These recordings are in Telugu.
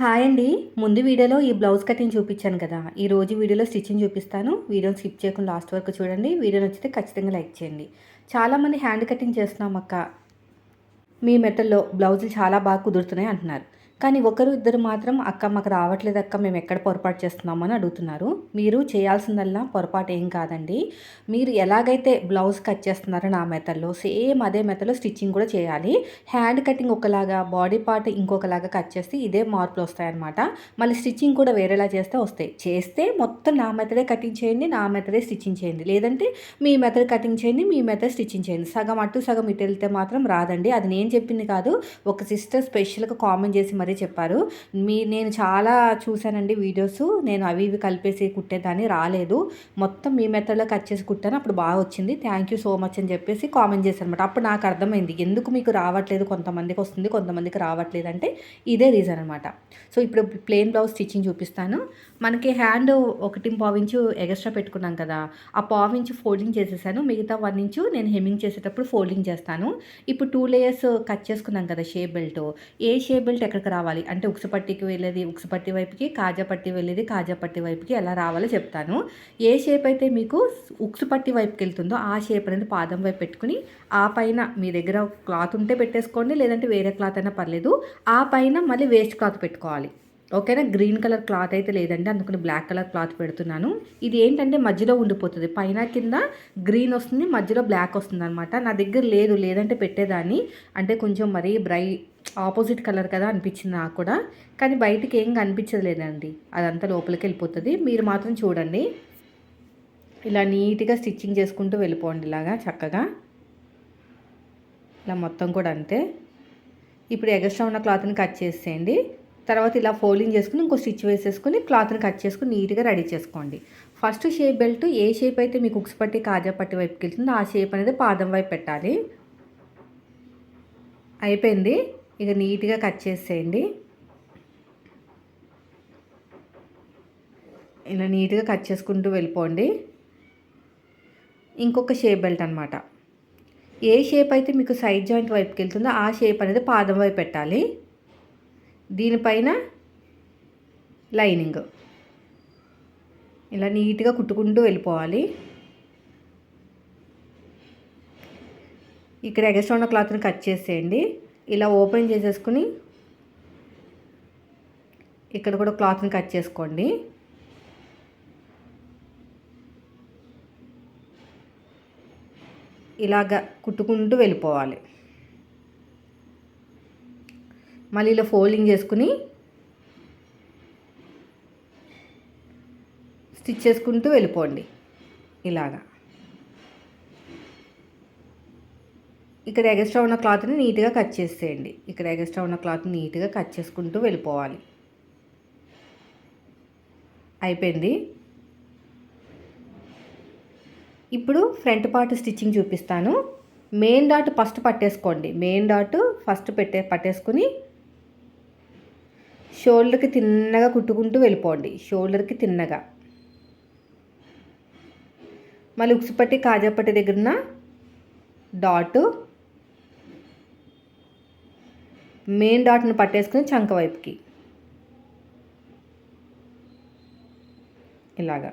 హాయ్ అండి. ముందు వీడియోలో ఈ బ్లౌజ్ కటింగ్ చూపించాను కదా. ఈ రోజు వీడియోలో స్టిచ్చింగ్ చూపిస్తాను. వీడియోని స్కిప్ చేయకుండా లాస్ట్ వరకు చూడండి. వీడియో నచ్చితే ఖచ్చితంగా లైక్ చేయండి. చాలామంది హ్యాండ్ కటింగ్ చేస్తున్నాం అక్క. మీ మెటల్లో బ్లౌజులు చాలా బాగా కుదురుతున్నాయి అంటున్నారు. కానీ ఒకరు ఇద్దరు మాత్రం అక్క మాకు రావట్లేదు అక్క మేము ఎక్కడ పొరపాటు చేస్తున్నామని అడుగుతున్నారు. మీరు చేయాల్సిందల్లా పొరపాటు ఏం కాదండి. మీరు ఎలాగైతే బ్లౌజ్ కట్ చేస్తున్నారో నా మెథడ్లో సేమ్ అదే మెథడ్లో స్టిచ్చింగ్ కూడా చేయాలి. హ్యాండ్ కటింగ్ ఒకలాగా బాడీ పార్ట్ ఇంకొకలాగా కట్ చేస్తే ఇదే మార్పులు వస్తాయన్నమాట. మళ్ళీ స్టిచ్చింగ్ కూడా వేరేలా చేస్తే వస్తాయి. చేస్తే మొత్తం నా మెథడే కటింగ్ చేయండి నా మెథడే స్టిచ్చింగ్ చేయండి. లేదంటే మీ మెథడ్ కటింగ్ చేయండి మీ మెథడ్ స్టిచ్చింగ్ చేయండి. సగం అటు సగం ఇటు వెళ్తే మాత్రం రాదండి. అది నేను చెప్పింది కాదు. ఒక సిస్టర్ స్పెషల్గా కామెంట్ చేసి మరీ చెప్పారు. మీ నేను చాలా చూశానండి వీడియోస్. నేను అవి ఇవి కలిపేసి కుట్టేదాన్ని రాలేదు. మొత్తం మీ మెథడ్లో కట్ చేసి కుట్టాను. అప్పుడు బాగా వచ్చింది. థ్యాంక్ యూ సో మచ్ అని చెప్పేసి కామెంట్ చేశారు అనమాట అప్పుడు నాకు అర్థమైంది. ఎందుకు మీకు రావట్లేదు? కొంతమందికి వస్తుంది కొంతమందికి రావట్లేదు అంటే ఇదే రీజన్ అనమాట సో ఇప్పుడు ప్లెయిన్ బ్లౌజ్ స్టిచ్చింగ్ చూపిస్తాను. మనకి హ్యాండ్ ఒకటి పావించు ఎగస్ట్రా పెట్టుకున్నాం కదా ఆ పావించు ఫోల్డింగ్ చేసేసాను. మిగతా వన్ ఇంచు నేను హెమ్మింగ్ చేసేటప్పుడు ఫోల్డింగ్ చేస్తాను. ఇప్పుడు టూ లేయర్స్ కట్ చేసుకున్నాం కదా షేప్ బెల్ట్. ఏ షేప్ బెల్ట్ ఎక్కడికి రావాలి? అంటే ఉక్సుపట్టికి వెళ్ళేది ఉక్సుపట్టి వైపుకి కాజాపట్టి వెళ్ళేది కాజాపట్టి వైపుకి ఎలా రావాలో చెప్తాను. ఏ షేప్ అయితే మీకు ఉక్సుపట్టి వైపుకి వెళ్తుందో ఆ షేప్ అనేది పాదం వైపు పెట్టుకుని ఆ పైన మీ దగ్గర క్లాత్ ఉంటే పెట్టేసుకోండి లేదంటే వేరే క్లాత్ అయినా పర్లేదు. ఆ పైన మళ్ళీ వేస్ట్ క్లాత్ పెట్టుకోవాలి. ఓకేనా? గ్రీన్ కలర్ క్లాత్ అయితే లేదండి. అందుకని బ్లాక్ కలర్ క్లాత్ పెడుతున్నాను. ఇది ఏంటంటే మధ్యలో ఉండిపోతుంది. పైన కింద గ్రీన్ వస్తుంది మధ్యలో బ్లాక్ వస్తుంది అనమాట నా దగ్గర లేదు లేదంటే పెట్టేదాన్ని. అంటే కొంచెం మరీ బ్రై ఆపోజిట్ కలర్ కదా అనిపించింది నాకు కూడా. కానీ బయటికి ఏం కనిపించదు లేదండి. అదంతా లోపలికి వెళ్ళిపోతుంది. మీరు మాత్రం చూడండి. ఇలా నీట్గా స్టిచ్చింగ్ చేసుకుంటూ వెళ్ళిపోండి ఇలాగా చక్కగా. ఇలా మొత్తం కూడా అంతే. ఇప్పుడు ఎగస్ట్రా ఉన్న క్లాత్ని కట్ చేసేయండి. తర్వాత ఇలా ఫోల్డింగ్ చేసుకుని ఇంకో స్టిచ్ వేసేసుకుని క్లాత్ని కట్ చేసుకుని నీట్గా రెడీ చేసుకోండి. ఫస్ట్ షేప్ బెల్ట్ ఏ షేప్ అయితే మీకు ఉక్స్ పట్టి కాజా పట్టి వైపుకి వెళ్తుందో ఆ షేప్ అనేది పాదం వైపు పెట్టాలి. అయిపోయింది. ఇక నీట్గా కట్ చేసేయండి. ఇలా నీట్గా కట్ చేసుకుంటూ వెళ్ళిపోండి. ఇంకొక షేప్ బెల్ట్ అనమాట ఏ షేప్ అయితే మీకు సైడ్ జాయింట్ వైపుకి వెళ్తుందో ఆ షేప్ అనేది పాదం వైపు పెట్టాలి. దీనిపైన లైనింగ్. ఇలా నీట్గా కుట్టుకుంటూ వెళ్ళిపోవాలి. ఇక్కడ ఎగస్ట్రా ఉన్న క్లాత్ని కట్ చేసేయండి. ఇలా ఓపెన్ చేసేసుకుని ఇక్కడ కూడా క్లాత్ని కట్ చేసుకోండి. ఇలాగ కుట్టుకుంటూ వెళ్ళిపోవాలి. మళ్ళీ ఇలా ఫోల్డింగ్ చేసుకుని స్టిచ్ చేసుకుంటూ వెళ్ళిపోండి. ఇలాగా. ఇక్కడ ఎగస్ట్రా ఉన్న క్లాత్ని నీట్గా కట్ చేసేయండి. ఇక్కడ ఎగస్ట్రా ఉన్న క్లాత్ని నీట్గా కట్ చేసుకుంటూ వెళ్ళిపోవాలి. అయిపోయింది. ఇప్పుడు ఫ్రంట్ పార్ట్ స్టిచ్చింగ్ చూపిస్తాను. మెయిన్ డాట్ ఫస్ట్ పట్టేసుకోండి. మెయిన్ డాట్ ఫస్ట్ పెట్టే పట్టేసుకుని షోల్డర్కి తిన్నగా కుట్టుకుంటూ వెళ్ళిపోండి. షోల్డర్కి తిన్నగా. మళ్ళీ ఉక్సుపట్టి కాజాపట్టి దగ్గర డాట్ మెయిన్ డాట్ను పట్టేసుకుని చంక వైపుకి. ఇలాగా.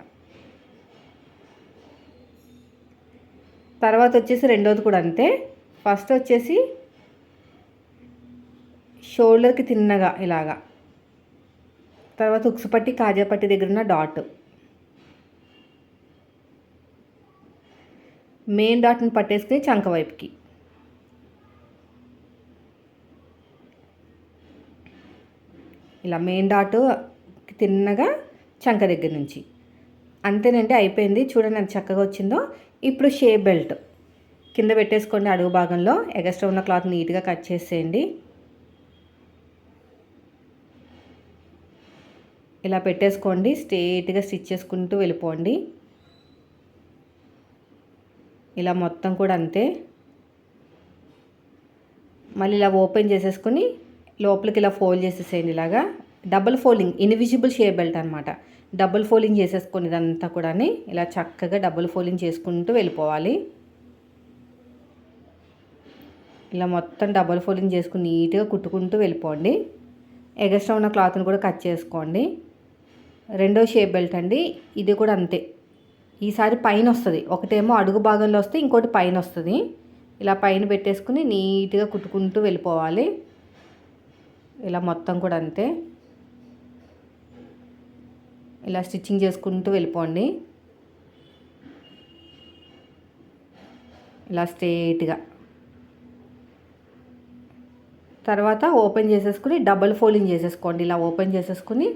తర్వాత వచ్చేసి రెండోది కూడా అంతే. ఫస్ట్ వచ్చేసి షోల్డర్కి తిన్నగా ఇలాగా. తర్వాత ఉక్సుపట్టి కాజాపట్టి దగ్గర ఉన్న డాట్ మెయిన్ డాట్ని పట్టేసుకుని చంక వైపుకి. ఇలా మెయిన్ డాట్ తిన్నగా చంక దగ్గర నుంచి. అంతేనండి అయిపోయింది. చూడండి ఎంత చక్కగా వచ్చిందో. ఇప్పుడు షేప్ బెల్ట్. కింద పెట్టేసుకోండి అడుగు భాగంలో. ఎగస్ట్రా ఉన్న క్లాత్ నీట్గా కట్ చేసేయండి. ఇలా పెట్టేసుకోండి. స్ట్రేట్గా స్టిచ్ చేసుకుంటూ వెళ్ళిపోండి. ఇలా మొత్తం కూడా అంతే. మళ్ళీ ఇలా ఓపెన్ చేసేసుకుని లోపలికి ఇలా ఫోల్డ్ చేసేసేయండి ఇలాగా. Double folding invisible shape belt అనమాట డబుల్ ఫోల్డింగ్ చేసేసుకుని ఇదంతా కూడా ఇలా చక్కగా డబుల్ ఫోల్డింగ్ చేసుకుంటూ వెళ్ళిపోవాలి. ఇలా మొత్తం డబుల్ ఫోల్డింగ్ చేసుకుని నీట్గా కుట్టుకుంటూ వెళ్ళిపోండి. ఎగస్ట్రా ఉన్న క్లాత్ని కూడా కట్ చేసుకోండి. రెండో షేప్ బెల్ట్ అండి. ఇది కూడా అంతే. ఈసారి పైన వస్తుంది. ఒకటేమో అడుగు భాగంలో వస్తే ఇంకోటి పైన వస్తుంది. ఇలా పైన పెట్టేసుకుని నీట్గా కుట్టుకుంటూ వెళ్ళిపోవాలి. ఇలా మొత్తం కూడా అంతే. ఇలా స్టిచ్చింగ్ చేసుకుంటూ వెళ్ళిపోండి. ఇలా స్ట్రేట్గా తర్వాత ఓపెన్ చేసేసుకుని డబల్ ఫోల్డింగ్ చేసేసుకోండి. ఇలా ఓపెన్ చేసేసుకుని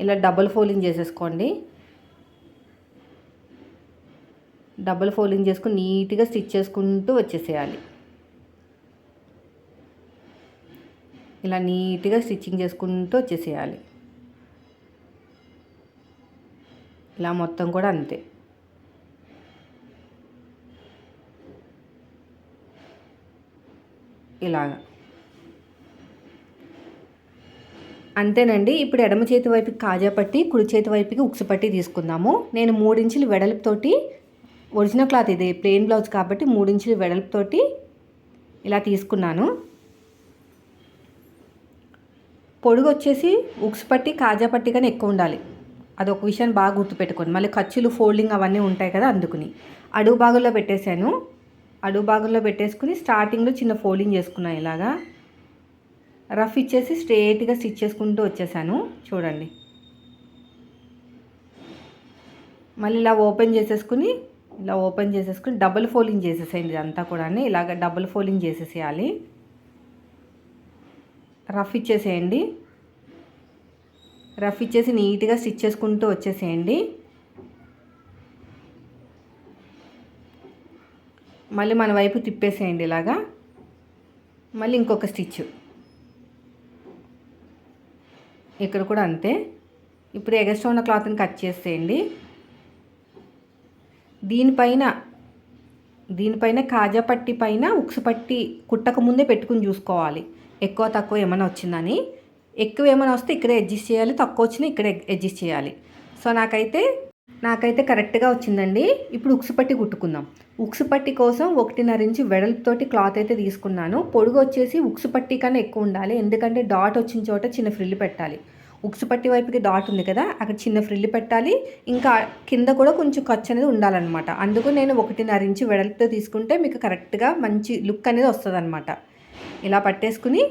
ఇలా డబుల్ ఫోలింగ్ చేసేసుకోండి. డబల్ ఫోలింగ్ చేసుకుని నీట్గా స్టిచ్ చేసుకుంటూ వచ్చేసేయాలి. ఇలా నీట్గా స్టిచ్చింగ్ చేసుకుంటూ వచ్చేసేయాలి. ఇలా మొత్తం కూడా అంతే. ఇలాగా. అంతేనండి. ఇప్పుడు ఎడమ చేతి వైపుకి కాజా పట్టి కుడి చేతి వైపుకి ఉక్సు పట్టి తీసుకుందాము. నేను మూడించులు వెడల్పుతోటి ఒరిజినల్ క్లాత్ ఇది ప్లెయిన్ బ్లౌజ్ కాబట్టి మూడించులు వెడల్పుతోటి ఇలా తీసుకున్నాను. పొడుగు వచ్చేసి ఉక్స్ పట్టి కాజా పట్టి కానీ ఎక్కువ ఉండాలి. అదొక విషయాన్ని బాగా గుర్తుపెట్టుకోండి. మళ్ళీ ఖర్చులు ఫోల్డింగ్ అవన్నీ ఉంటాయి కదా అందుకుని. అడుగు భాగంలో పెట్టేశాను. అడుగు భాగంలో పెట్టేసుకుని స్టార్టింగ్లో చిన్న ఫోల్డింగ్ చేసుకున్నాను ఇలాగా. రఫ్ ఇచ్చేసి స్ట్రేట్గా స్టిచ్ చేసుకుంటూ వచ్చేసాను. చూడండి. మళ్ళీ ఇలా ఓపెన్ చేసేసుకుని ఇలా ఓపెన్ చేసేసుకుని డబుల్ ఫోల్డింగ్ చేసేసేయండి ఇదంతా కూడా ఇలాగ డబుల్ ఫోల్డింగ్ చేసేసేయాలి. రఫ్ ఇచ్చేసేయండి. రఫ్ ఇచ్చేసి నీట్గా స్టిచ్ చేసుకుంటూ వచ్చేసేయండి. మళ్ళీ మన వైపు తిప్పేసేయండి ఇలాగా. మళ్ళీ ఇంకొక స్టిచ్. ఇక్కడ కూడా అంతే. ఇప్పుడు ఎగస్ట్రా ఉన్న క్లాత్ని కట్ చేసేయండి. దీనిపైన దీనిపైన కాజా పట్టి పైన ఉక్సు పట్టి కుట్టక ముందే పెట్టుకుని చూసుకోవాలి. ఎక్కువ తక్కువ ఏమైనా వచ్చిందని. ఎక్కువ ఏమైనా వస్తే ఇక్కడే అడ్జస్ట్ చేయాలి. తక్కువ వచ్చినా ఇక్కడే అడ్జస్ట్ చేయాలి. సో నాకైతే నాకైతే కరెక్ట్గా వచ్చిందండి. ఇప్పుడు ఉక్సు పట్టి కుట్టుకుందాం. ఉక్సు పట్టి కోసం ఒకటిన్నర ఇంచు వెడల్పుతోటి క్లాత్ అయితే తీసుకున్నాను. పొడుగు వచ్చేసి ఉక్సు పట్టి కన్నా ఎక్కువ ఉండాలి. ఎందుకంటే డాట్ వచ్చిన చోట చిన్న ఫ్రిల్ పెట్టాలి. ఉక్సు పట్టి వైపుకి డాట్ ఉంది కదా అక్కడ చిన్న ఫ్రిల్ పెట్టాలి. ఇంకా కింద కూడా కొంచెం ఖర్చు అనేది ఉండాలన్నమాట. అందుకు నేను ఒకటిన్నర ఇంచు వెడల్పుతో తీసుకుంటే మీకు కరెక్ట్గా మంచి లుక్ అనేది వస్తుంది ఇలా పట్టేసుకుని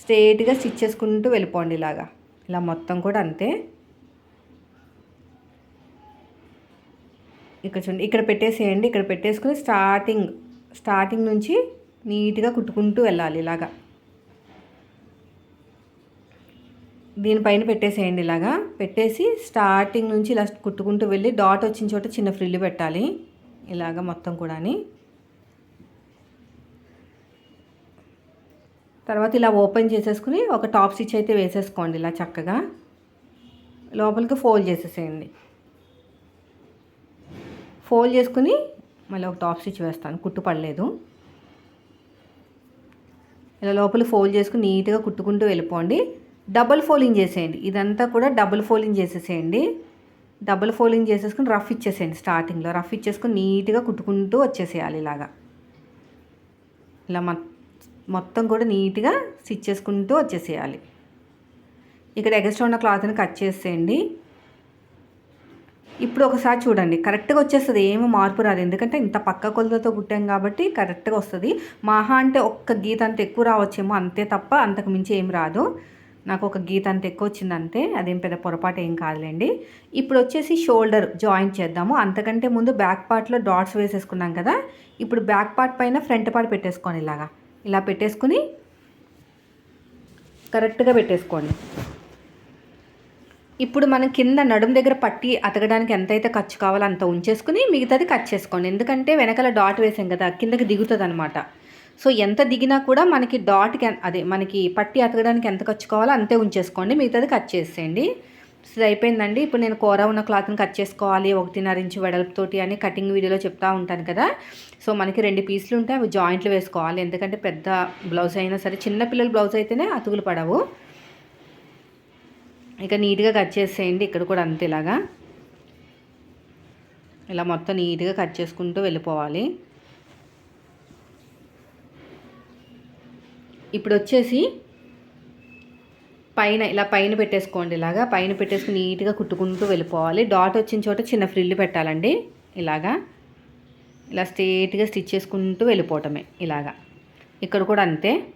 స్ట్రేట్గా స్టిచ్ చేసుకుంటూ వెళ్ళిపోండి ఇలాగా. ఇలా మొత్తం కూడా అంతే. ఇక్కడ చూడండి ఇక్కడ పెట్టేసేయండి ఇక్కడ పెట్టేసుకుని స్టార్టింగ్ స్టార్టింగ్ నుంచి నీట్గా కుట్టుకుంటూ వెళ్ళాలి ఇలాగా. దీనిపైన పెట్టేసేయండి ఇలాగా. పెట్టేసి స్టార్టింగ్ నుంచి ఇలా కుట్టుకుంటూ వెళ్ళి డాట్ వచ్చిన చోట చిన్న ఫ్రిల్లు పెట్టాలి. ఇలాగ మొత్తం కూడా తర్వాత ఇలా ఓపెన్ చేసేసుకుని ఒక టాప్ స్టిచ్ అయితే వేసేసుకోండి ఇలా చక్కగా. లోపలికి ఫోల్డ్ చేసేసేయండి. ఫోల్డ్ చేసుకుని మళ్ళీ ఒక టాప్ స్టిచ్ వేస్తాను. కుట్టు పడలేదు. ఇలా లోపల ఫోల్డ్ చేసుకుని నీట్గా కుట్టుకుంటూ వెళ్ళిపోండి. డబుల్ ఫోల్డింగ్ చేసేయండి. ఇదంతా కూడా డబుల్ ఫోల్డింగ్ చేసేసేయండి. డబుల్ ఫోల్డింగ్ చేసేసుకుని రఫ్ ఇచ్చేసేయండి స్టార్టింగ్లో. రఫ్ ఇచ్చేసుకుని నీట్గా కుట్టుకుంటూ వచ్చేసేయాలి ఇలాగా. ఇలా మొత్తం కూడా నీట్గా స్టిచ్ చేసుకుంటూ వచ్చేసేయాలి. ఇక్కడ ఎగస్ట్రా ఉన్న క్లాత్ని కట్ చేసేయండి. ఇప్పుడు ఒకసారి చూడండి. కరెక్ట్గా వచ్చేస్తుంది. ఏమో మార్పు రాదు. ఎందుకంటే ఇంత పక్క కొలతతో కుట్టాం కాబట్టి కరెక్ట్గా వస్తుంది. మహా అంటే ఒక్క గీత అంత ఎక్కువ రావచ్చేమో అంతే తప్ప అంతకు మించి ఏం రాదు. నాకు ఒక గీత అంత ఎక్కువ వచ్చింది అంతే. అదేం పెద్ద పొరపాటు ఏం కాదులేండి. ఇప్పుడు వచ్చేసి షోల్డర్ జాయింట్ చేద్దాము. అంతకంటే ముందు బ్యాక్ పార్ట్లో డాట్స్ వేసేసుకున్నాం కదా. ఇప్పుడు బ్యాక్ పార్ట్ పైన ఫ్రంట్ పార్ట్ పెట్టేసుకోండి ఇలాగా. ఇలా పెట్టేసుకుని కరెక్ట్గా పెట్టేసుకోండి. ఇప్పుడు మనం కింద నడుం దగ్గర పట్టి అతకడానికి ఎంతైతే ఖర్చు కావాలో అంత ఉంచేసుకుని మిగతాది కట్ చేసుకోండి. ఎందుకంటే వెనకాల డాట్ వేసాం కదా కిందకి దిగుతుంది అనమాట సో ఎంత దిగినా కూడా మనకి డాట్కి అదే మనకి పట్టి అతకడానికి ఎంత ఖర్చు కావాలో అంతే ఉంచేసుకోండి. మిగతాది కట్ చేసేయండి. ఇది అయిపోయిందండి. ఇప్పుడు నేను కూర ఉన్న క్లాత్ని కట్ చేసుకోవాలి ఒకటిన్నర ఇంచు వెడల్పుతోటి అని కటింగ్ వీడియోలో చెప్తా ఉంటాను కదా. సో మనకి రెండు పీసులు ఉంటాయి అవి జాయింట్లు వేసుకోవాలి. ఎందుకంటే పెద్ద బ్లౌజ్ అయినా సరే చిన్న పిల్లల బ్లౌజ్ అయితేనే అతుకులు పడవు. ఇక నీట్గా కట్ చేసేయండి. ఇక్కడ కూడా అంతే ఇలాగా. ఇలా మొత్తం నీట్గా కట్ చేసుకుంటూ వెళ్ళిపోవాలి. ఇప్పుడు వచ్చేసి పైన ఇలా పైన పెట్టేసుకోండి ఇలాగా. పైన పెట్టేసుకుని నీట్గా కుట్టుకుంటూ వెళ్ళిపోవాలి. డాట్ వచ్చిన చోట చిన్న ఫ్రిల్ పెట్టాలండి. ఇలాగా. ఇలా స్ట్రేట్గా స్టిచ్ చేసుకుంటూ వెళ్ళిపోవటమే ఇలాగా. ఇక్కడ కూడా అంతే.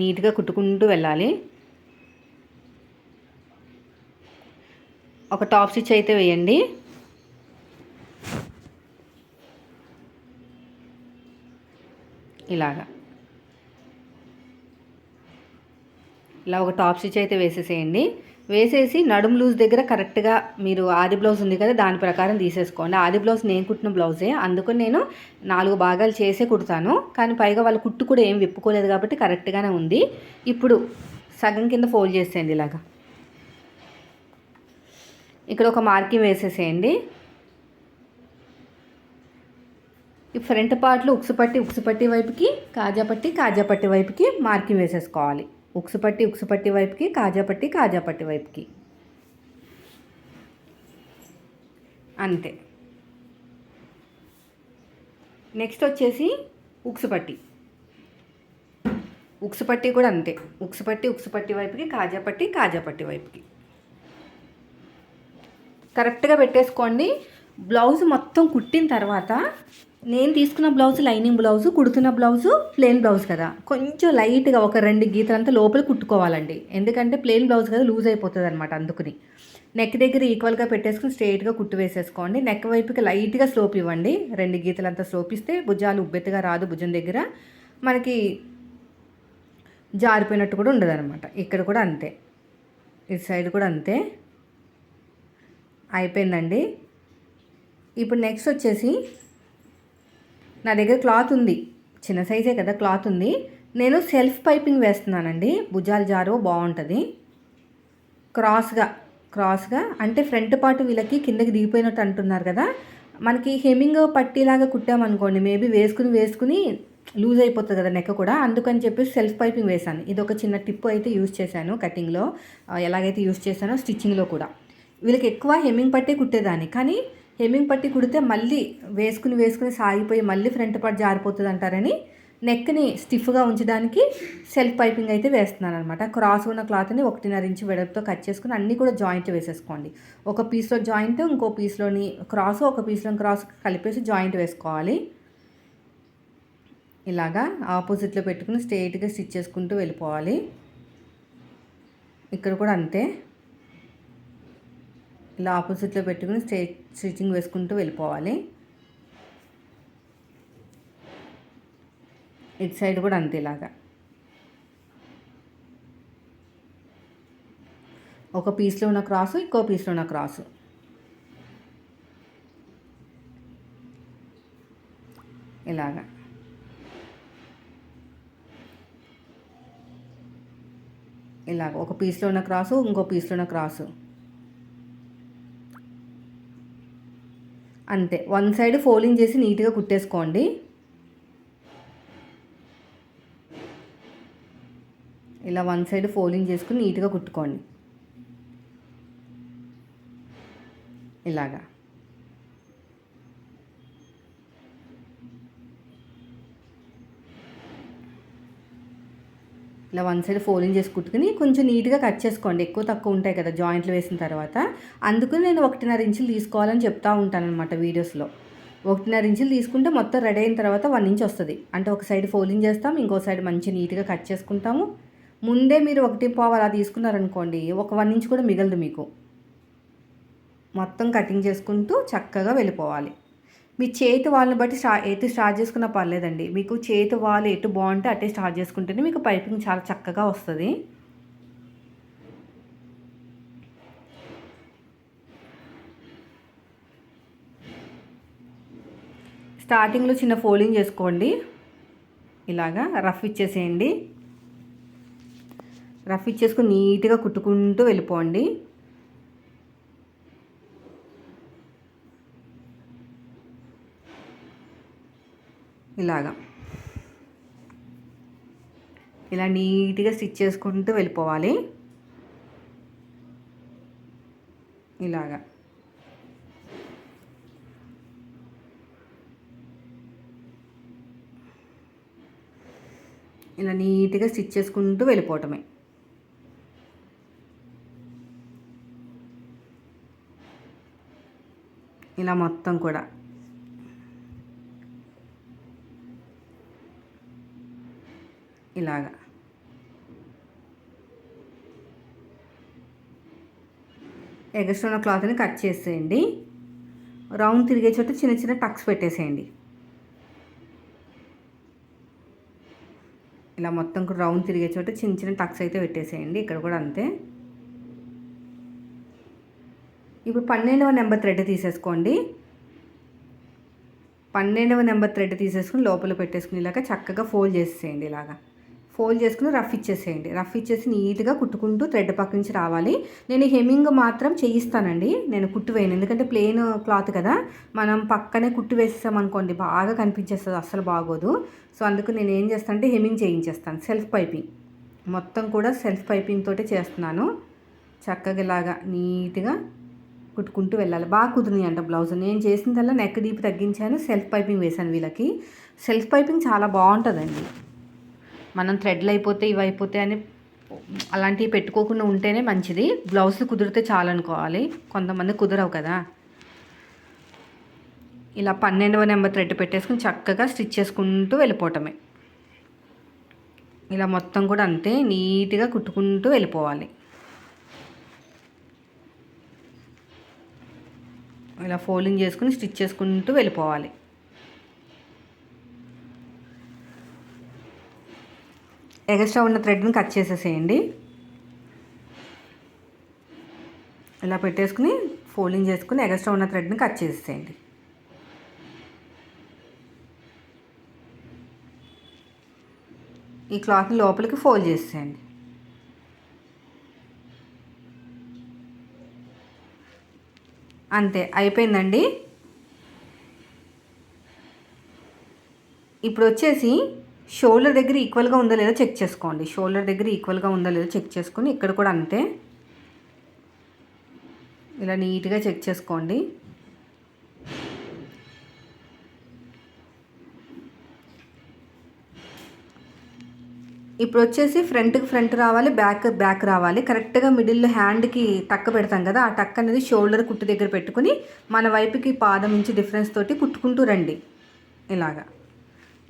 నీట్గా కుట్టుకుంటూ వెళ్ళాలి. ఒక టాప్ స్టిచ్ అయితే వేయండి. ఇలాగా. ఇలా ఒక టాప్ స్టిచ్ అయితే వేసేసేయండి. వేసేసి నడుం లూజ్ దగ్గర కరెక్ట్గా మీరు ఆది బ్లౌజ్ ఉంది కదా దాని ప్రకారం తీసేసుకోండి. ఆది బ్లౌజ్ నేను కుట్టిన బ్లౌజే. అందుకని నేను నాలుగు భాగాలు చేసే కుడతాను. కానీ పైగా వాళ్ళ కుట్టు కూడా ఏం విప్పుకోలేదు కాబట్టి కరెక్ట్గానే ఉంది. ఇప్పుడు సగం కింద ఫోల్డ్ చేసేయండి ఇలాగా. ఇక్కడ ఒక మార్కింగ్ వేసేసేయండి. ఈ ఫ్రంట్ పార్ట్లో ఉక్సుపట్టి ఉక్సుపట్టి వైపుకి కాజాపట్టి కాజాపట్టి వైపుకి మార్కింగ్ వేసేసుకోవాలి. ఉక్సుపట్టి ఉక్సుపట్టి వైపుకి కాజాపట్టి కాజాపట్టి వైపుకి. అంతే. నెక్స్ట్ వచ్చేసి ఉక్సుపట్టి. ఉక్సుపట్టి కూడా అంతే. ఉక్సుపట్టి ఉక్సుపట్టి వైపుకి కాజాపట్టి కాజాపట్టి వైపుకి. కరెక్ట్గా పెట్టేసుకోండి. బ్లౌజ్ మొత్తం కుట్టిన తర్వాత నేను తీసుకున్న బ్లౌజ్ లైనింగ్ బ్లౌజ్ కుడుతున్న బ్లౌజు ప్లెయిన్ బ్లౌజ్ కదా. కొంచెం లైట్గా ఒక రెండు గీతలంతా లోపల కుట్టుకోవాలండి. ఎందుకంటే ప్లెయిన్ బ్లౌజ్ కదా లూజ్ అయిపోతుంది అనమాట అందుకుని. నెక్ దగ్గర ఈక్వల్గా పెట్టేసుకుని స్ట్రైట్గా కుట్టు వేసేసుకోండి. నెక్ వైపుకి లైట్గా స్లోప్ ఇవ్వండి. రెండు గీతలంతా స్లోప్ ఇస్తే భుజాలు ఉబ్బెత్తుగా రాదు భుజం దగ్గర. మనకి జారిపోయినట్టు కూడా ఉండదు అనమాట ఇక్కడ కూడా అంతే. ఇటు సైడ్ కూడా అంతే. అయిపోయిందండి. ఇప్పుడు నెక్స్ట్ వచ్చేసి నా దగ్గర క్లాత్ ఉంది. చిన్న సైజే కదా క్లాత్ ఉంది. నేను సెల్ఫ్ పైపింగ్ వేస్తున్నానండి. భుజాలు జారో బాగుంటుంది. క్రాస్గా క్రాస్గా అంటే ఫ్రంట్ పార్ట్ వీళ్ళకి కిందకి దిగిపోయినట్టు అంటున్నారు కదా. మనకి హెమింగ్ పట్టీలాగా కుట్టామనుకోండి మేబీ వేసుకుని వేసుకుని లూజ్ అయిపోతుంది కదా నెక్క కూడా. అందుకని చెప్పేసి సెల్ఫ్ పైపింగ్ వేశాను. ఇది ఒక చిన్న టిప్ అయితే యూజ్ చేశాను కటింగ్లో. ఎలాగైతే యూజ్ చేశానో స్టిచ్చింగ్లో కూడా. వీళ్ళకి ఎక్కువ హెమ్మింగ్ పట్టే కుట్టేదాన్ని. కానీ హెమ్మింగ్ పట్టి కుడితే మళ్ళీ వేసుకుని వేసుకుని సాగిపోయి మళ్ళీ ఫ్రంట్ పార్ట్ జారిపోతుంది అంటారని నెక్ని స్టిఫ్గా ఉంచడానికి సెల్ఫ్ పైపింగ్ అయితే వేస్తున్నాను అనమాట క్రాస్ ఉన్న క్లాత్ని ఒకటిన్నర ఇంచు వెడల్పుతో కట్ చేసుకుని అన్నీ కూడా జాయింట్ వేసేసుకోండి. ఒక పీస్లో జాయింట్ ఇంకో పీస్లోని క్రాస్ ఒక పీస్లో క్రాస్ కలిపేసి జాయింట్ వేసుకోవాలి. ఇలాగా ఆపోజిట్లో పెట్టుకుని స్ట్రైట్గా స్టిచ్ చేసుకుంటూ వెళ్ళిపోవాలి. ఇక్కడ కూడా అంతే. ఇలా ఆపోజిట్లో పెట్టుకుని స్ట్రైట్ స్టిచ్చింగ్ వేసుకుంటూ వెళ్ళిపోవాలి. ఇటు సైడ్ కూడా అంతేలాగా ఒక పీస్లో ఉన్న క్రాసు ఇంకో పీస్లో ఉన్న క్రాసు ఇలాగా. ఇలాగ ఒక పీస్లో ఉన్న క్రాసు ఇంకో పీస్లో ఉన్న క్రాసు అంతే. వన్ సైడ్ ఫోల్డింగ్ చేసి నీట్గా కుట్టేసుకోండి. ఇలా వన్ సైడ్ ఫోల్డింగ్ చేసుకుని నీట్గా కుట్టుకోండి. ఇలాగా. ఇలా వన్ సైడ్ ఫోల్డింగ్ చేసి కుట్టుకుని కొంచెం నీట్గా కట్ చేసుకోండి. ఎక్కువ తక్కువ ఉంటాయి కదా జాయింట్లు వేసిన తర్వాత. అందుకని నేను ఒకటిన్నర ఇంచులు తీసుకోవాలని చెప్తా ఉంటాను అనమాట వీడియోస్లో. ఒకటిన్నర ఇంచులు తీసుకుంటే మొత్తం రెడీ అయిన తర్వాత వన్ ఇంచ్ వస్తుంది. అంటే ఒక సైడ్ ఫోల్డింగ్ చేస్తాం ఇంకో సైడ్ మంచి నీట్గా కట్ చేసుకుంటాము. ముందే మీరు ఒకటి పావు అలా తీసుకున్నారనుకోండి ఒక వన్ ఇంచ్ కూడా మిగలదు మీకు. మొత్తం కటింగ్ చేసుకుంటూ చక్కగా వెళ్ళిపోవాలి. మీ చేతి వాళ్ళని బట్టి స్టా ఎటు స్టార్ట్ చేసుకున్నా పర్లేదండి. మీకు చేతి వాళ్ళు ఎటు బాగుంటే అటే స్టార్ట్ చేసుకుంటేనే మీకు పైపింగ్ చాలా చక్కగా వస్తుంది. స్టార్టింగ్లో చిన్న ఫోల్డింగ్ చేసుకోండి. ఇలాగా రఫ్ ఇచ్చేసేయండి. రఫ్ ఇచ్చేసుకుని నీట్గా కుట్టుకుంటూ వెళ్ళిపోండి. ఇలాగా. ఇలా నీట్గా స్టిచ్ చేసుకుంటూ వెళ్ళిపోవాలి. ఇలాగా. ఇలా నీట్గా స్టిచ్ చేసుకుంటూ వెళ్ళిపోవటమే. ఇలా మొత్తం కూడా. ఇలాగా. ఎగస్ట్రా ఉన్న క్లాత్ని కట్ చేసేయండి. రౌండ్ తిరిగే చోట చిన్న చిన్న టక్స్ పెట్టేసేయండి. ఇలా మొత్తం కూడా రౌండ్ తిరిగే చోట చిన్న చిన్న టక్స్ అయితే పెట్టేసేయండి. ఇక్కడ కూడా అంతే. ఇప్పుడు పన్నెండవ నెంబర్ థ్రెడ్ తీసేసుకోండి. పన్నెండవ నెంబర్ థ్రెడ్ తీసేసుకుని లోపల పెట్టేసుకుని ఇలాగ చక్కగా ఫోల్డ్ చేసేయండి ఇలాగా. ఫోల్డ్ చేసుకుని రఫ్ ఇచ్చేసేయండి. రఫ్ ఇచ్చేసి నీట్గా కుట్టుకుంటూ థ్రెడ్ పక్క నుంచి రావాలి. నేను హెమ్మింగ్ మాత్రం చేయిస్తానండి. నేను కుట్టు వేయను ఎందుకంటే ప్లెయిన్ క్లాత్ కదా. మనం పక్కనే కుట్టు వేసేసామనుకోండి బాగా కనిపించేస్తుంది. అస్సలు బాగోదు. సో అందుకు నేను ఏం చేస్తాను అంటే హెమ్మింగ్ చేయించేస్తాను. Self piping. మొత్తం కూడా సెల్ఫ్ పైపింగ్ తోటే చేస్తున్నాను. చక్కగా ఇలాగా నీట్గా కుట్టుకుంటూ వెళ్ళాలి. బాగా కుదిరినాయి అంట బ్లౌజ్. నేను చేసిందల్లా నెక్ డీప్ తగ్గించాను. సెల్ఫ్ పైపింగ్ వేశాను వీళ్ళకి. సెల్ఫ్ పైపింగ్ చాలా బాగుంటుందండి. మనం థ్రెడ్లు అయిపోతే ఇవి అయిపోతే అని అలాంటివి పెట్టుకోకుండా ఉంటేనే మంచిది. బ్లౌజ్ కుదిరితే చాలనుకోవాలి. కొంతమంది కుదరవు కదా. ఇలా పన్నెండవ నెంబర్ థ్రెడ్ పెట్టేసుకుని చక్కగా స్టిచ్ చేసుకుంటూ వెళ్ళిపోవటమే. ఇలా మొత్తం కూడా అంతే నీట్గా కుట్టుకుంటూ వెళ్ళిపోవాలి. ఇలా ఫోల్డింగ్ చేసుకుని స్టిచ్ చేసుకుంటూ వెళ్ళిపోవాలి. ఎగస్ట్రా ఉన్న థ్రెడ్ని కట్ చేసేసేయండి. ఇలా పెట్టేసుకుని ఫోల్డింగ్ చేసుకుని ఎగస్ట్రా ఉన్న థ్రెడ్ని కట్ చేసేసేయండి. ఈ క్లాత్ని లోపలికి ఫోల్డ్ చేసేయండి అంతే అయిపోయిందండి. ఇప్పుడు వచ్చేసి షోల్డర్ దగ్గర ఈక్వల్గా ఉందో లేదో చెక్ చేసుకోండి. షోల్డర్ దగ్గర ఈక్వల్గా ఉందో లేదో చెక్ చేసుకుని ఇక్కడ కూడా అంతే. ఇలా నీట్గా చెక్ చేసుకోండి. ఇప్పుడు వచ్చేసి ఫ్రంట్కి ఫ్రంట్ రావాలి బ్యాక్ బ్యాక్ రావాలి. కరెక్ట్గా మిడిల్లో హ్యాండ్కి టక్క పెడతాం కదా ఆ టక్ అనేది షోల్డర్ కుట్టు దగ్గర పెట్టుకుని మన వైపుకి పాదం నుంచి డిఫరెన్స్ తోటి కుట్టుకుంటూ రండి. ఇలాగా.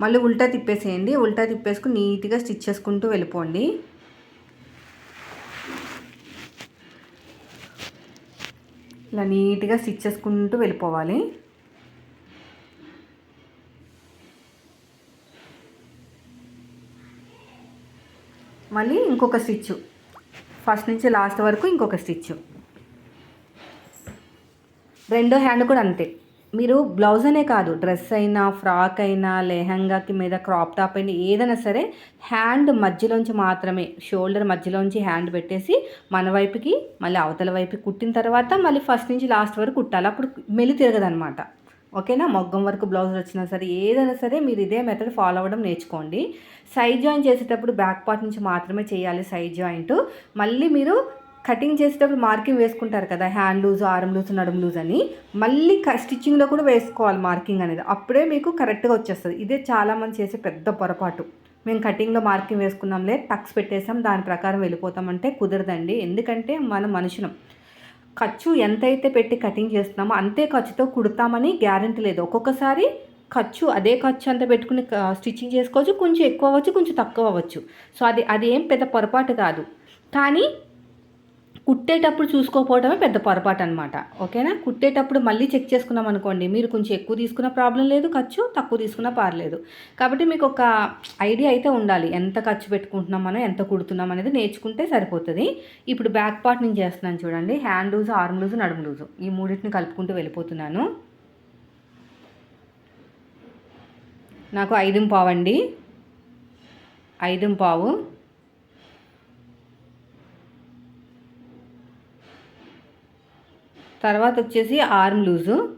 మళ్ళీ ఉల్టా తిప్పేసేయండి. ఉల్టా తిప్పేసుకుని నీట్గా స్టిచ్ చేసుకుంటూ వెళ్ళిపోండి. ఇలా నీట్గా స్టిచ్ చేసుకుంటూ వెళ్ళిపోవాలి. మళ్ళీ ఇంకొక స్టిచ్. ఫస్ట్ నుంచి లాస్ట్ వరకు ఇంకొక స్టిచ్. రెండో హ్యాండ్ కూడా అంతే. మీరు బ్లౌజ్ అనే కాదు డ్రెస్ అయినా ఫ్రాక్ అయినా లెహంగాకి మీద క్రాప్ టాప్ అయినా ఏదైనా సరే హ్యాండ్ మధ్యలోంచి మాత్రమే షోల్డర్ మధ్యలోంచి హ్యాండ్ పెట్టేసి మన వైపుకి మళ్ళీ అవతల వైపు కుట్టిన తర్వాత మళ్ళీ ఫస్ట్ నుంచి లాస్ట్ వరకు కుట్టాలి. అప్పుడు మెలి తిరగదనమాట ఓకేనా? మొగ్గం వరకు బ్లౌజ్ వచ్చినా సరే ఏదైనా సరే మీరు ఇదే మెథడ్ ఫాలో అవ్వడం నేర్చుకోండి. సైడ్ జాయిన్ చేసేటప్పుడు బ్యాక్ పార్ట్ నుంచి మాత్రమే చేయాలి సైడ్ జాయింట్ మళ్ళీ మీరు కటింగ్ చేసేటప్పుడు మార్కింగ్ వేసుకుంటారు కదా హ్యాండ్ లూజ్ ఆర్మ్ లూజ్ నడుము లూజ్ అని. మళ్ళీ స్టిచ్చింగ్లో కూడా వేసుకోవాలి మార్కింగ్ అనేది. అప్పుడే మీకు కరెక్ట్గా వచ్చేస్తుంది. ఇదే చాలామంది చేసే పెద్ద పొరపాటు. మేము కటింగ్లో మార్కింగ్ వేసుకున్నాంలే టక్స్ పెట్టేసాం దాని ప్రకారం వెళ్ళిపోతామంటే కుదరదండి. ఎందుకంటే మన మనుషులం. ఖర్చు ఎంతైతే పెట్టి కటింగ్ చేస్తున్నామో అంతే ఖర్చుతో కుడతామని గ్యారంటీ లేదు. ఒక్కొక్కసారి ఖర్చు అదే ఖర్చు అంతా పెట్టుకుని స్టిచ్చింగ్ చేసుకోవచ్చు కొంచెం ఎక్కువ అవ్వచ్చు కొంచెం తక్కువ అవ్వచ్చు. సో అది అది ఏం పెద్ద పొరపాటు కాదు. కానీ కుట్టేటప్పుడు చూసుకోకపోవడమే పెద్ద పొరపాటు అనమాట ఓకేనా? కుట్టేటప్పుడు మళ్ళీ చెక్ చేసుకున్నాం అనుకోండి. మీరు కొంచెం ఎక్కువ తీసుకున్న ప్రాబ్లం లేదు ఖర్చు తక్కువ తీసుకున్న పర్లేదు. కాబట్టి మీకు ఒక ఐడియా అయితే ఉండాలి. ఎంత ఖర్చు పెట్టుకుంటున్నాం మనం ఎంత కుడుతున్నాం అనేది నేర్చుకుంటే సరిపోతుంది. ఇప్పుడు బ్యాక్ పార్ట్ నుంచి చేస్తున్నాను చూడండి. హ్యాండ్ లూజ్ ఆర్మ్ లూజ్ నడుము లూజు. ఈ మూడింటిని కలుపుకుంటూ వెళ్ళిపోతున్నాను. నాకు ఐదు పావు అండి. ఐదు పావు. తర్వాత వచ్చేసి ఆర్మ్ లూజు.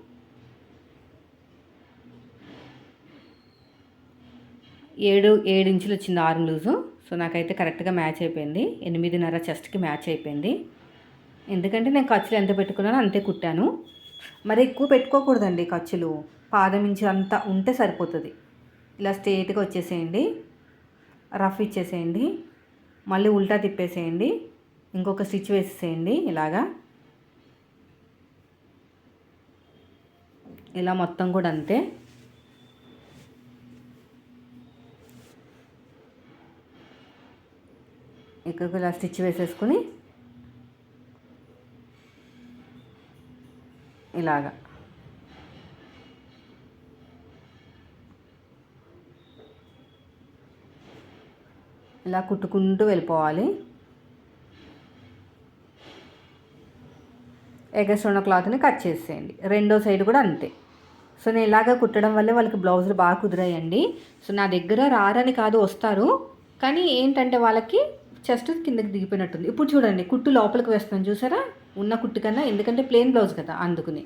ఏడు ఏడు ఇంచులు వచ్చింది ఆర్మ్ లూజు. సో నాకైతే కరెక్ట్గా మ్యాచ్ అయిపోయింది. ఎనిమిదిన్నర చెస్ట్కి మ్యాచ్ అయిపోయింది. ఎందుకంటే నేను ఖర్చులు ఎంత పెట్టుకున్నానో అంతే కుట్టాను. మరి ఎక్కువ పెట్టుకోకూడదండి ఖర్చులు. పాదం ఇంచు అంతా ఉంటే సరిపోతుంది. ఇలా స్ట్రేట్గా వచ్చేసేయండి. రఫ్ ఇచ్చేసేయండి. మళ్ళీ ఉల్టా తిప్పేసేయండి. ఇంకొక స్టిచ్ వేసేసేయండి ఇలాగా. ఇలా మొత్తం కూడా అంతే. ఇక్కడికి ఇలా స్టిచ్ వేసేసుకుని ఇలాగా. ఇలా కుట్టుకుంటూ వెళ్ళిపోవాలి. ఎగస్ట్ ఉన్న క్లాత్ని కట్ చేసేయండి. రెండో సైడ్ కూడా అంతే. సో నేను ఇలాగ కుట్టడం వల్లే వాళ్ళకి బ్లౌజులు బాగా కుదిరాయండి. సో నా దగ్గర రారని కాదు వస్తారు. కానీ ఏంటంటే వాళ్ళకి చెస్ట్ కిందకి దిగిపోయినట్టుంది. ఇప్పుడు చూడండి కుట్టు లోపలికి వేస్తున్నాను చూసారా? ఉన్న కుట్టు కన్నా ఎందుకంటే ప్లెయిన్ బ్లౌజ్ కదా అందుకుని.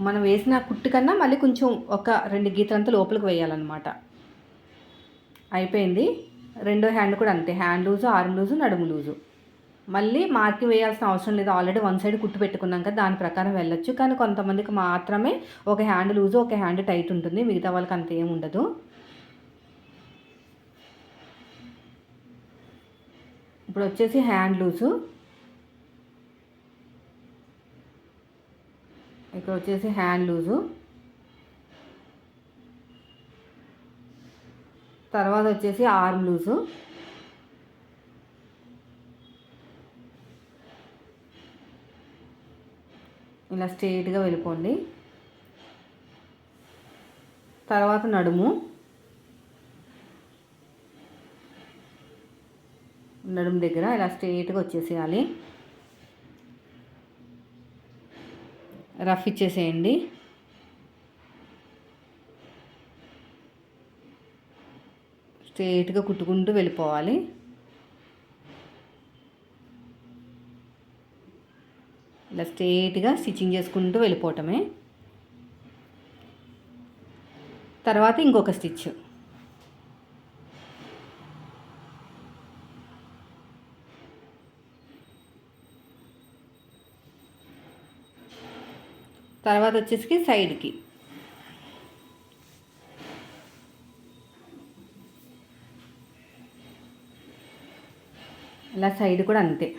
మనం వేసిన కుట్టు కన్నా మళ్ళీ కొంచెం ఒక రెండు గీతలంతా లోపలికి వేయాలన్నమాట. అయిపోయింది. రెండో హ్యాండ్ కూడా అంతే. హ్యాండ్ లూజు ఆర్మ్ లూజు నడుము లూజు మళ్ళీ మార్కింగ్ వేయాల్సిన అవసరం లేదు. ఆల్రెడీ వన్ సైడ్ కుట్టు పెట్టుకున్నాం కదా దాని ప్రకారం వెళ్ళొచ్చు. కానీ కొంతమందికి మాత్రమే ఒక హ్యాండ్ లూజ్ ఒక హ్యాండ్ టైట్ ఉంటుంది. మిగతా వాళ్ళకి అంత ఏమి ఉండదు. ఇప్పుడు వచ్చేసి హ్యాండ్ లూజు ఇక్కడ వచ్చేసి హ్యాండ్ లూజు తర్వాత వచ్చేసి ఆర్మ్ లూజు ఇలా స్ట్రైట్గా వెళ్ళిపోండి. తర్వాత నడుము. నడుము దగ్గర ఇలా స్ట్రైట్గా వచ్చేసేయాలి. రఫ్ ఇచ్చేసేయండి. స్ట్రైట్గా కుట్టుకుంటూ వెళ్ళిపోవాలి. ఇలా స్ట్రేట్గా స్టిచ్చింగ్ చేసుకుంటూ వెళ్ళిపోవటమే. తర్వాత ఇంకొక స్టిచ్. తర్వాత వచ్చేసి సైడ్కి. ఇలా సైడ్ కూడా అంతే.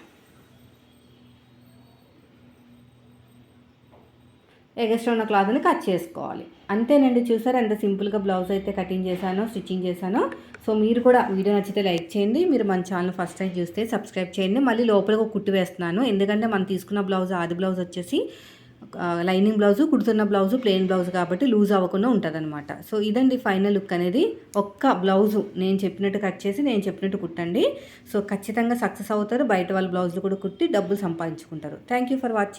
ఎగస్ట్రా ఉన్న క్లాత్ని కట్ చేసుకోవాలి. అంతేనండి చూసారు ఎంత సింపుల్గా బ్లౌజ్ అయితే కటింగ్ చేశానో స్టిచ్చింగ్ చేశానో. సో మీరు కూడా వీడియో నచ్చితే లైక్ చేయండి. మీరు మన ఛానల్ ఫస్ట్ టైం చూస్తే సబ్స్క్రైబ్ చేయండి. మళ్ళీ లోపలికి ఒక కుట్టు వేస్తున్నాను. ఎందుకంటే మనం తీసుకున్న బ్లౌజ్ ఆది బ్లౌజ్ వచ్చేసి లైనింగ్ బ్లౌజు కుడుతున్న బ్లౌజు ప్లెయిన్ బ్లౌజ్ కాబట్టి లూజ్ అవ్వకుండా ఉంటుందన్నమాట. సో ఇదండి ఫైనల్ లుక్ అనేది. ఒక్క బ్లౌజు నేను చెప్పినట్టు కట్ చేసి నేను చెప్పినట్టు కుట్టండి. సో ఖచ్చితంగా సక్సెస్ అవుతారు. బయట వాళ్ళ బ్లౌజులు కూడా కుట్టి డబ్బులు సంపాదించుకుంటారు. Thank you for watching